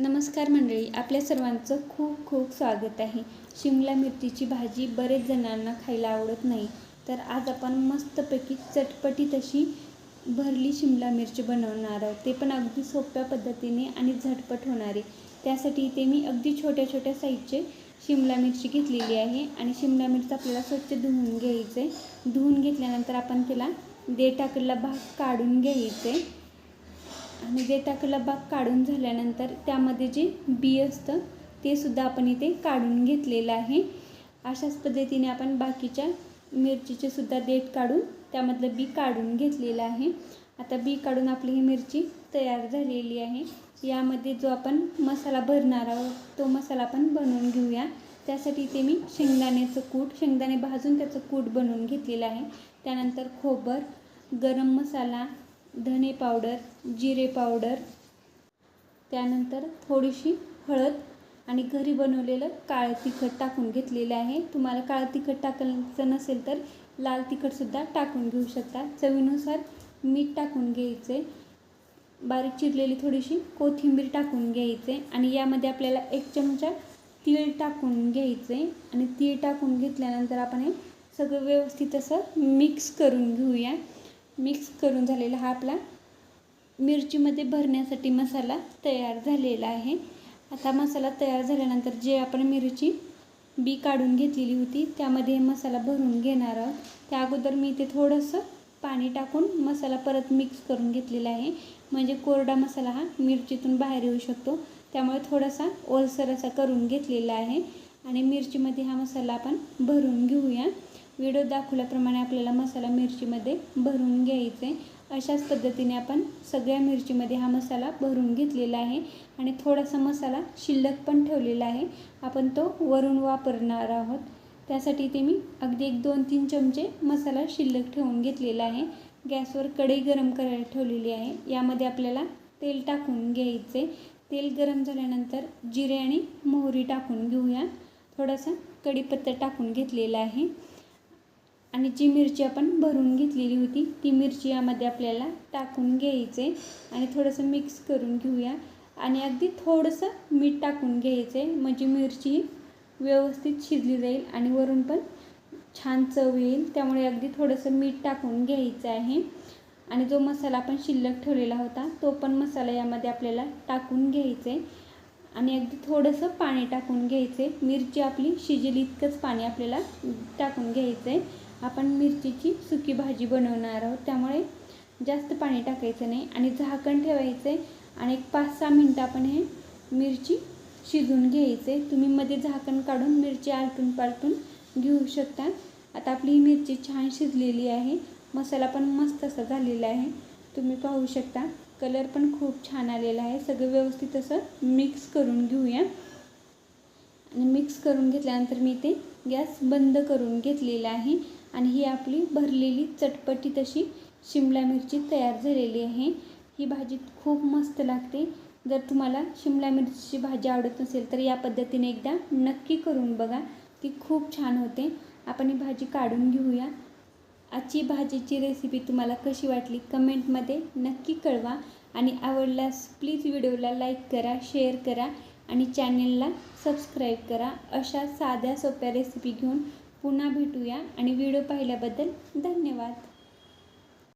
नमस्कार मंडळी आपल्या सर्वांचं खूप खूप स्वागत आहे. शिमला मिरचीची भाजी बरेच जणांना खायला आवडत नाही तर आज आपण मस्तपैकी चटपटीत अशी भरली शिमला मिरची बनवणार आहोत. ते पण अगदी सोप्या पद्धतीने आणि झटपट होणारे त्यासाठी इथे मी अगदी छोट्या छोट्या साईजचे शिमला मिरची घेतलेली आहे आणि शिमला मिरची आपल्याला स्वच्छ धुवून घ्यायचं आहे धुवून घेतल्यानंतर आपण त्याला देठाकडला भाग काढून घ्यायचं आहे आणि वेताकला भाग काढून झाल्यानंतर त्यामध्ये जे बी असतं ते सुद्धा आपण इथे काढून घेतलेलं आहे. अशाच पद्धतीने आपण बाकीच्या मिरचीचे सुद्धा देठ काढून त्यामधलं बी काढून घेतलेलं आहे. आता बी काढून आपली ही मिरची तयार झालेली आहे. यामध्ये जो आपण मसाला भरणार आहोत तो मसाला आपण बनवून घेऊया. त्यासाठी ते मी शेंगदाण्याचं कूट शेंगदाणे भाजून त्याचं कूट बनवून घेतलेलं आहे. त्यानंतर खोबर गरम मसाला धने पावडर जिरे पावडर त्यानंतर थोडीशी हळद आणि घरी बनवलेलं काळं तिखट टाकून घेतलेलं आहे. तुम्हाला काळं तिखट टाकायचं नसेल तर लाल तिखटसुद्धा टाकून घेऊ शकता. चवीनुसार मीठ टाकून घ्यायचे. बारीक चिरलेली थोडीशी कोथिंबीर टाकून घ्यायचे आणि यामध्ये आपल्याला एक चमचा तीळ टाकून घ्यायचे आणि तीळ टाकून घेतल्यानंतर आपण हे सगळं व्यवस्थित असं मिक्स करून घेऊया. मिक्स करून झालेला हा आपला मिरचीमध्ये भरण्यासाठी मसाला तयार झालेला आहे. आता मसाला तयार झाल्यानंतर जे आपण मिरची बी काढून घेतलेली होती त्यामध्ये मसाला भरून घेणार आहोत. त्या अगोदर मी इथे थोडंसं पाणी टाकून मसाला परत मिक्स करून घेतलेला आहे. म्हणजे कोरडा मसाला हा मिरचीतून बाहेर येऊ शकतो. त्यामुळे थोडासा ओलसर असा करून घेतलेला आहे. आणि मिरचीमध्ये हा मसाला आपण भरून घेऊया. व्हिडिओ दाखवल्याप्रमाणे आपल्याला मसाला मिरचीमध्ये भरून घ्यायचं. आहे अशाच पद्धतीने आपण सगळ्या मिरचीमध्ये हा मसाला भरून घेतलेला आहे. आणि थोडासा मसाला शिल्लक पण ठेवलेला आहे. आपण तो वरून वापरणार आहोत. त्यासाठी ते मी अगदी एक दोन तीन चमचे मसाला शिल्लक ठेवून घेतलेला आहे. गॅसवर कढई गरम करायला ठेवलेली आहे. यामध्ये आपल्याला तेल टाकून घ्यायचे. तेल गरम झाल्यानंतर जिरे आणि मोहरी टाकून घेऊया. थोडासा कढीपत्ता टाकून घेतलेला आहे. आणि जी मिरची आपण भरून घेतलेली होती ती मिरची यामध्ये आपल्याला टाकून घ्यायचे आणि थोडंसं मिक्स करून घेऊया. आणि अगदी थोडंसं मीठ टाकून घ्यायचे म्हणजे मिरची व्यवस्थित शिजली जाईल आणि वरून पण छान चव येईल. त्यामुळे अगदी थोडंसं मीठ टाकून घ्यायचं आहे. आणि जो मसाला आपण शिल्लक ठेवलेला होता तो पण मसाला यामध्ये आपल्याला टाकून घ्यायचे. आणि अगदी थोडंसं पाणी टाकून घ्यायचे. मिरची आपली शिजेली इतकंच पाणी आपल्याला टाकून घ्यायचं आहे आपण मिरचीची सुकी भाजी बनवणार आहोत. त्यामुळे जास्त पाणी टाकायचं नाही आणि झाकण ठेवायचं आहे आणि एक पाच सहा मिनटं आपण हे मिरची शिजून घ्यायचे तुम्ही मध्ये झाकण काढून मिरची आलटून पालटून घेऊ शकता. आता आपली ही मिरची छान शिजलेली आहे. मसाला पण मस्त असा झालेला आहे. तुम्ही पाहू शकता. कलर पण खूप छान आलेला आहे. सगळं व्यवस्थित असं मिक्स करून घेऊया. आणि मिक्स करून घेतल्यानंतर मी ते गॅस बंद करून घेतलेला आहे. आणि ही आपली भरलेली चटपटी तशी शिमला मिरची तयार झालेली आहे. ही भाजी खूप मस्त लागते. जर तुम्हाला शिमला मिरचीची भाजी आवडत नसेल तर या पद्धतीने एकदा नक्की करून बघा. ती खूप छान होते. आपण ही भाजी काढून घेऊया. आजची भाजीची रेसिपी तुम्हाला कशी वाटली कमेंटमध्ये नक्की कळवा. आणि आवडल्यास प्लीज व्हिडिओला लाईक करा शेअर करा आणि चॅनेलला सबस्क्राईब करा. अशा साध्या सोप्या रेसिपी घेऊन पुन्हा भेटूया आणि व्हिडिओ पाहिल्याबद्दल धन्यवाद.